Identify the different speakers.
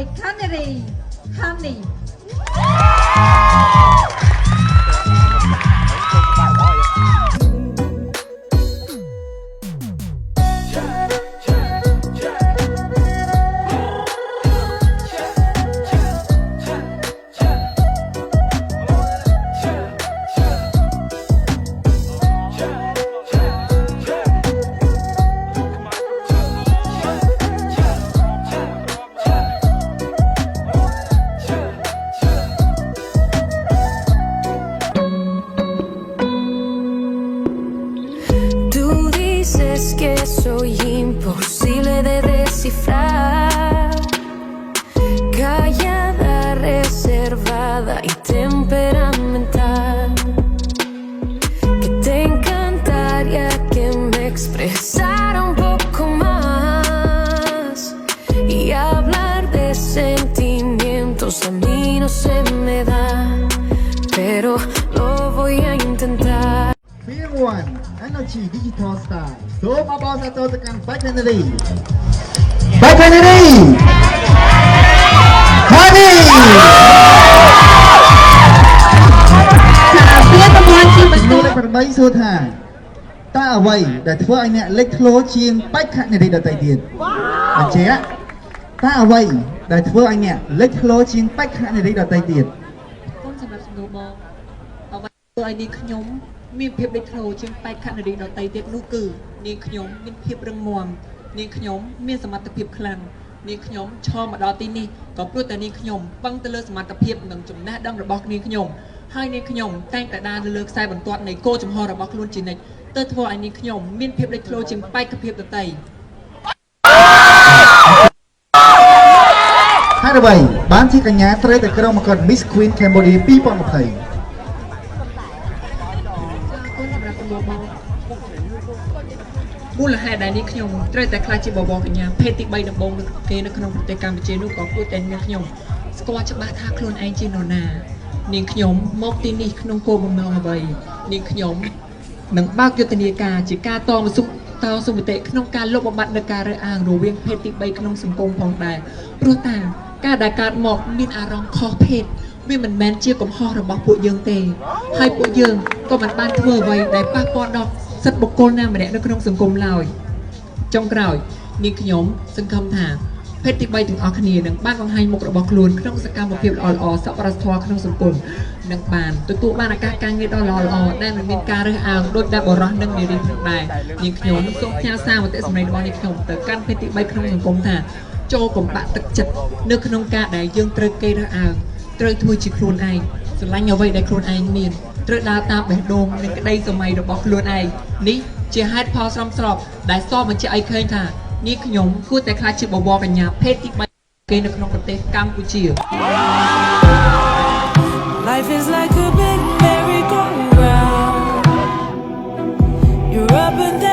Speaker 1: បៃខា
Speaker 2: hablar de sentimientos a mí no se me da. Pero lo voy a intentar.
Speaker 3: ពីរង្វាន់ Energy Digital Star សូមអបអរសាទរទៅកាន់ Bikenery Bikenery Honey
Speaker 1: ចាពាក្យតំបន់ជាប
Speaker 3: ចំនួន
Speaker 1: តុ
Speaker 3: លេខ8សួរថាតើអ្វីដែលធ្វើឲ្យអ្នកលេចធ្លោជាង Bikenery ដទៃទៀតបញ្ជាក់តើអ្វី ដែលធ្វើឲ្យអ្នកលេចធ្លោជាងបេក្ខនារីដទៃទៀត
Speaker 4: គុំសម្រាប់សំណួរបងអ្វីធ្វើឲ្យនាងខ្ញុំមានភាពលេចធ្លោជាងបេក្ខនារីដទៃទៀតនោះគឺនាងខ្ញុំមានភាពរឹងមាំនាងខ្ញុំមានសមត្ថភាពខ្លាំងនាងខ្ញុំឈរមកដល់ទីនេះក៏ព្រោះតែនាងខ្ញុំបឹងទៅលើសមត្ថភាពនិងចំណេះដឹងរបស់នាងខ្ញុំហើយនាងខ្ញុំតែងតែដើរលើខ្សែបន្ទាត់នៃគោលចំហរបស់ខ្លួនជានិច្ចទើបធ្វើឲ្យនាងខ្ញុំមានភាពលេចធ្លោជាងបេក្ខភាពដ
Speaker 3: ទៃ។ 58បានជាកញ្ញាត្រីទៅក្រុងមកគាត់ Miss Queen Cambodia 2020
Speaker 4: មូលហេតុដែលនេះខ្ញុំត្រូវតែខ្លាចជាបបរកញ្ញាភេទទី3ដំបូងគេនៅក្នុងប្រទេសកម្ពុជានោះក៏គួរតែមានខ្ញុំស្គាល់ច្បាស់ថាខ្លួនឯងជានរណានាងខ្ញុំមកទីនេះក្នុងគោលបំណងអ្វីនាងខ្ញុំនឹងបើកយុទ្ធនាការជាការតមសុខតោសុមតិក្នុងការលុបបំបាត់នៅការរើអាងរវាងភេទទី3ក្នុងសង្គមផងដែរព្រោះតា ការដែលកើតមកមានអារម្មណ៍ខុសភេទវាមិនមែនជាកំហុសរបស់ពួកយើងទេ ហើយពួកយើងក៏មិនបានធ្វើអ្វីដែលប៉ះពាល់ដល់សិទ្ធិបុគ្គលណាម្នាក់នៅក្នុងសង្គមឡើយចុងក្រោយនាងខ្ញុំសង្ឃឹមថាភេទទី3ទាំងអស់គ្នានឹងបានបង្ហាញមុខរបស់ខ្លួនក្នុងសកម្មភាពល្អៗសប្បុរសធម៌ក្នុងសង្គមនឹងបានទទួលបានឱកាសការងារដ៏ល្អៗដែលមិនមានការរើសអើងដោយតែបរិះនិងនារីផងដែរនាងខ្ញុំសូមផ្ញើសារមតិសម្លេងរបស់នាងខ្ញុំទៅកាន់ភេទទី3ក្នុងសង្គមថា ចូលបំបាក់ទឹកចិត្តនៅក្នុងការដែលយើងត្រូវគេរើសអើងត្រូវធ្វើជាខ្លួនឯងស្រឡាញ់អ្វីដែលខ្លួនឯងមានត្រូវដើរតាមបេះដូងនៃក្តីសម័យរបស់ខ្លួនឯងនេះជាហេតុផលស្រមស្របដែលសបញ្ជាក់ឲ្យឃើញថានេះខ្ញុំគួរតែខ្លាចជាបបរកញ្ញាភេទទី3គេនៅក្នុងប្រទេសកម្ពុជា
Speaker 2: Life is like a big merry-go-round You're up and down